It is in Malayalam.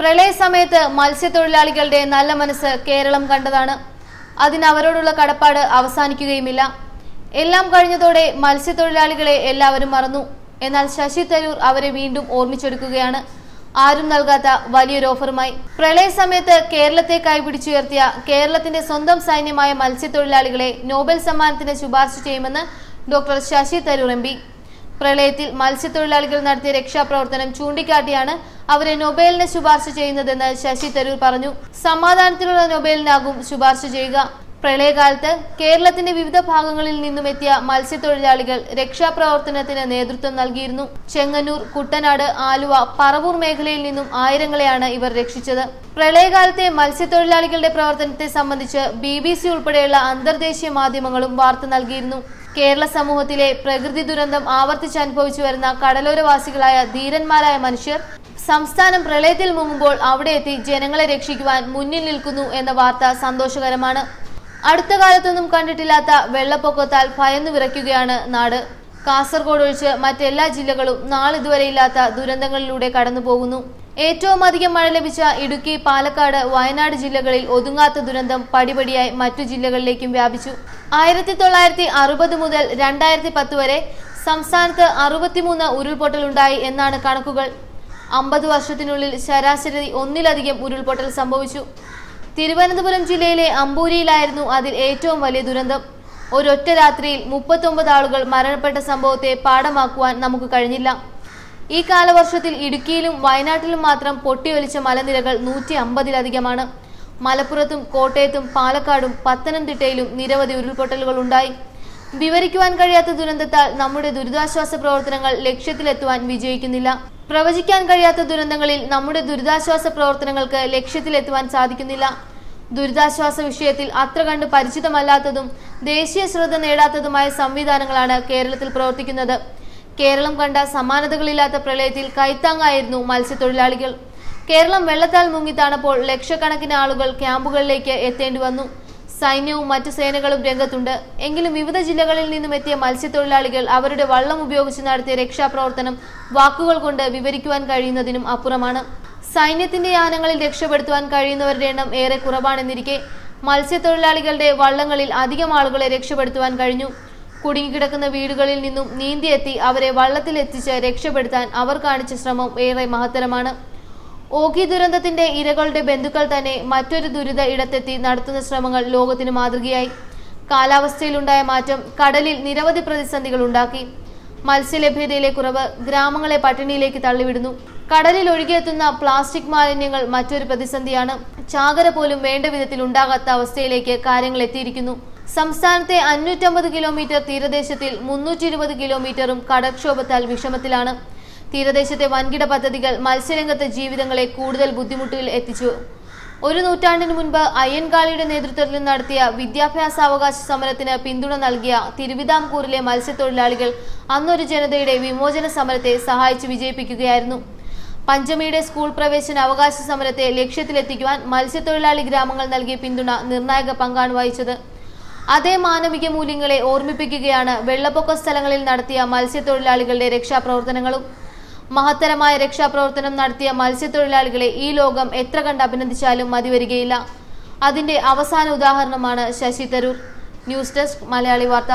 പ്രളയ സമയത്ത് മത്സ്യത്തൊഴിലാളികളുടെ നല്ല മനസ്സ് കേരളം കണ്ടതാണ്. അതിന് അവരോടുള്ള കടപ്പാട് അവസാനിക്കുകയുമില്ല. എല്ലാം കഴിഞ്ഞതോടെ മത്സ്യത്തൊഴിലാളികളെ എല്ലാവരും മറന്നു. എന്നാൽ ശശി തരൂർ അവരെ വീണ്ടും ഓർമ്മിച്ചെടുക്കുകയാണ്. ആരും നൽകാത്ത വലിയൊരു ഓഫറുമായി. പ്രളയസമയത്ത് കേരളത്തെ കൈപിടിച്ചുയർത്തിയ കേരളത്തിന്റെ സ്വന്തം സൈന്യമായ മത്സ്യത്തൊഴിലാളികളെ നോബൽ സമ്മാനത്തിന് ശുപാർശ ചെയ്യുമെന്ന് ഡോക്ടർ ശശി തരൂർ എം പ്രളയത്തിൽ മത്സ്യത്തൊഴിലാളികൾ നടത്തിയ രക്ഷാപ്രവർത്തനം ചൂണ്ടിക്കാട്ടിയാണ് അവരെ നൊബേലിന് ശുപാർശ ചെയ്യുന്നതെന്ന് ശശി തരൂർ പറഞ്ഞു. സമാധാനത്തിലുള്ള നൊബേലിനാകും ശുപാർശ ചെയ്യുക. പ്രളയകാലത്ത് കേരളത്തിന്റെ വിവിധ ഭാഗങ്ങളിൽ നിന്നും എത്തിയ മത്സ്യത്തൊഴിലാളികൾ രക്ഷാപ്രവർത്തനത്തിന് നേതൃത്വം നൽകിയിരുന്നു. ചെങ്ങന്നൂർ കുട്ടനാട് ആലുവ പറവൂർ മേഖലയിൽ നിന്നും ആയിരങ്ങളെയാണ് ഇവർ രക്ഷിച്ചത്. പ്രളയകാലത്തെ മത്സ്യത്തൊഴിലാളികളുടെ പ്രവർത്തനത്തെ സംബന്ധിച്ച് ബി ഉൾപ്പെടെയുള്ള അന്തർദേശീയ മാധ്യമങ്ങളും വാർത്ത നൽകിയിരുന്നു. കേരള സമൂഹത്തിലെ പ്രകൃതി ദുരന്തം ആവർത്തിച്ച് അനുഭവിച്ചു വരുന്ന കടലോരവാസികളായ ധീരന്മാരായ മനുഷ്യർ സംസ്ഥാനം പ്രളയത്തിൽ മുങ്ങുമ്പോൾ അവിടെ എത്തി ജനങ്ങളെ രക്ഷിക്കുവാൻ മുന്നിൽ നിൽക്കുന്നു എന്ന വാർത്ത സന്തോഷകരമാണ്. അടുത്ത കാലത്തൊന്നും കണ്ടിട്ടില്ലാത്ത വെള്ളപ്പൊക്കത്താൽ ഭയന്നു വിറയ്ക്കുകയാണ് നാട്. കാസർഗോഡ് ഒഴിച്ച് മറ്റെല്ലാ ജില്ലകളും നാളിതുവരെയില്ലാത്ത ദുരന്തങ്ങളിലൂടെ കടന്നു പോകുന്നു ഏറ്റവും അധികം മഴ ലഭിച്ച ഇടുക്കി പാലക്കാട് വയനാട് ജില്ലകളിൽ ഒതുങ്ങാത്ത ദുരന്തം പടിപടിയായി മറ്റു ജില്ലകളിലേക്കും വ്യാപിച്ചു. ആയിരത്തി തൊള്ളായിരത്തി അറുപത് മുതൽ രണ്ടായിരത്തി പത്ത് വരെ സംസ്ഥാനത്ത് അറുപത്തിമൂന്ന് ഉരുൾപൊട്ടലുണ്ടായി എന്നാണ് കണക്കുകൾ. അമ്പത് വർഷത്തിനുള്ളിൽ ശരാശരി ഒന്നിലധികം ഉരുൾപൊട്ടൽ സംഭവിച്ചു. തിരുവനന്തപുരം ജില്ലയിലെ അമ്പൂരിയിലായിരുന്നു അതിൽ ഏറ്റവും വലിയ ദുരന്തം. ഒരൊറ്റ രാത്രിയിൽ മുപ്പത്തൊമ്പത് ആളുകൾ മരണപ്പെട്ട സംഭവത്തെ പാഠമാക്കുവാൻ നമുക്ക് കഴിഞ്ഞില്ല. ഈ കാലവർഷത്തിൽ ഇടുക്കിയിലും വയനാട്ടിലും മാത്രം പൊട്ടിയൊലിച്ച മലനിരകൾ നൂറ്റി അമ്പതിലധികമാണ് മലപ്പുറത്തും കോട്ടയത്തും പാലക്കാടും പത്തനംതിട്ടയിലും നിരവധി ഉരുൾപൊട്ടലുകൾ ഉണ്ടായി. വിവരിക്കുവാൻ കഴിയാത്ത ദുരന്തത്താൽ നമ്മുടെ ദുരിതാശ്വാസ പ്രവർത്തനങ്ങൾ ലക്ഷ്യത്തിലെത്തുവാൻ വിജയിക്കുന്നില്ല. പ്രവചിക്കാൻ കഴിയാത്ത ദുരന്തങ്ങളിൽ നമ്മുടെ ദുരിതാശ്വാസ പ്രവർത്തനങ്ങൾക്ക് ലക്ഷ്യത്തിലെത്തുവാൻ സാധിക്കുന്നില്ല. ദുരിതാശ്വാസ വിഷയത്തിൽ അത്ര കണ്ട് പരിചിതമല്ലാത്തതും ദേശീയ ശ്രദ്ധ നേടാത്തതുമായ സംവിധാനങ്ങളാണ് കേരളത്തിൽ പ്രവർത്തിക്കുന്നത്. കേരളം കണ്ട സമാനതകളില്ലാത്ത പ്രളയത്തിൽ കൈത്താങ്ങായിരുന്നു മത്സ്യത്തൊഴിലാളികൾ. കേരളം വെള്ളത്താൽ മുങ്ങിത്താണപ്പോൾ ലക്ഷക്കണക്കിന് ആളുകൾ ക്യാമ്പുകളിലേക്ക് എത്തേണ്ടി വന്നു. സൈന്യവും മറ്റു സേനകളും രംഗത്തുണ്ട്. എങ്കിലും വിവിധ ജില്ലകളിൽ നിന്നും എത്തിയ മത്സ്യത്തൊഴിലാളികൾ അവരുടെ വള്ളം ഉപയോഗിച്ച് നടത്തിയ രക്ഷാപ്രവർത്തനം വാക്കുകൾ കൊണ്ട് വിവരിക്കുവാൻ കഴിയുന്നതിനും അപ്പുറമാണ്. സൈന്യത്തിന്റെ യാനങ്ങളിൽ രക്ഷപ്പെടുത്തുവാൻ കഴിയുന്നവരുടെ എണ്ണം ഏറെ കുറവാണെന്നിരിക്കെ മത്സ്യത്തൊഴിലാളികളുടെ വള്ളങ്ങളിൽ അധികം ആളുകളെ രക്ഷപ്പെടുത്തുവാൻ കഴിഞ്ഞു. കുടുങ്ങിക്കിടക്കുന്ന വീടുകളിൽ നിന്നും നീന്തിയെത്തി അവരെ വള്ളത്തിൽ എത്തിച്ച് രക്ഷപ്പെടുത്താൻ അവർ കാണിച്ച ശ്രമം ഏറെ മഹത്തരമാണ്. ഓഖി ദുരന്തത്തിന്റെ ഇരകളുടെ ബന്ധുക്കൾ തന്നെ മറ്റൊരു ദുരിത ഇടത്തെത്തി നടത്തുന്ന ശ്രമങ്ങൾ ലോകത്തിന് മാതൃകയായി. കാലാവസ്ഥയിലുണ്ടായ മാറ്റം കടലിൽ നിരവധി പ്രതിസന്ധികൾ ഉണ്ടാക്കി. മത്സ്യലഭ്യതയിലെ കുറവ് ഗ്രാമങ്ങളെ പട്ടിണിയിലേക്ക് തള്ളിവിടുന്നു. കടലിൽ ഒഴുകിയെത്തുന്ന പ്ലാസ്റ്റിക് മാലിന്യങ്ങൾ മറ്റൊരു പ്രതിസന്ധിയാണ്. ചാകര പോലും വേണ്ട വിധത്തിൽ ഉണ്ടാകാത്ത അവസ്ഥയിലേക്ക് കാര്യങ്ങൾ എത്തിയിരിക്കുന്നു. സംസ്ഥാനത്തെ അഞ്ഞൂറ്റമ്പത് കിലോമീറ്റർ തീരദേശത്തിൽ മുന്നൂറ്റി ഇരുപത് കിലോമീറ്ററും കടക്ഷോഭത്താൽ വിഷമത്തിലാണ്. തീരദേശത്തെ വൻകിട പദ്ധതികൾ മത്സ്യരംഗത്തെ ജീവിതങ്ങളെ കൂടുതൽ ബുദ്ധിമുട്ടിൽ എത്തിച്ചു. ഒരു നൂറ്റാണ്ടിന് മുൻപ് അയ്യൻകാളിയുടെ നേതൃത്വത്തിൽ നടത്തിയ വിദ്യാഭ്യാസാവകാശ സമരത്തിന് പിന്തുണ നൽകിയ തിരുവിതാംകൂറിലെ മത്സ്യത്തൊഴിലാളികൾ അന്നൊരു ജനതയുടെ വിമോചന സമരത്തെ സഹായിച്ചു വിജയിപ്പിക്കുകയായിരുന്നു. പഞ്ചമിയുടെ സ്കൂൾ പ്രവേശന അവകാശ സമരത്തെ ലക്ഷ്യത്തിലെത്തിക്കുവാൻ മത്സ്യത്തൊഴിലാളി ഗ്രാമങ്ങൾ നൽകിയ പിന്തുണ നിർണായക പങ്കാണ് വഹിച്ചത്. അതേ മാനവിക മൂല്യങ്ങളെ ഓർമ്മിപ്പിക്കുകയാണ് വെള്ളപ്പൊക്ക സ്ഥലങ്ങളിൽ നടത്തിയ മത്സ്യത്തൊഴിലാളികളുടെ രക്ഷാപ്രവർത്തനങ്ങളും. മഹത്തരമായ രക്ഷാപ്രവർത്തനം നടത്തിയ മത്സ്യത്തൊഴിലാളികളെ ഈ ലോകം എത്ര കണ്ട് അഭിനന്ദിച്ചാലും മതിവരികയില്ല. അതിന്റെ അവസാന ഉദാഹരണമാണ് ശശി തരൂർ. ന്യൂസ് ഡെസ്ക് മലയാളി വാർത്ത.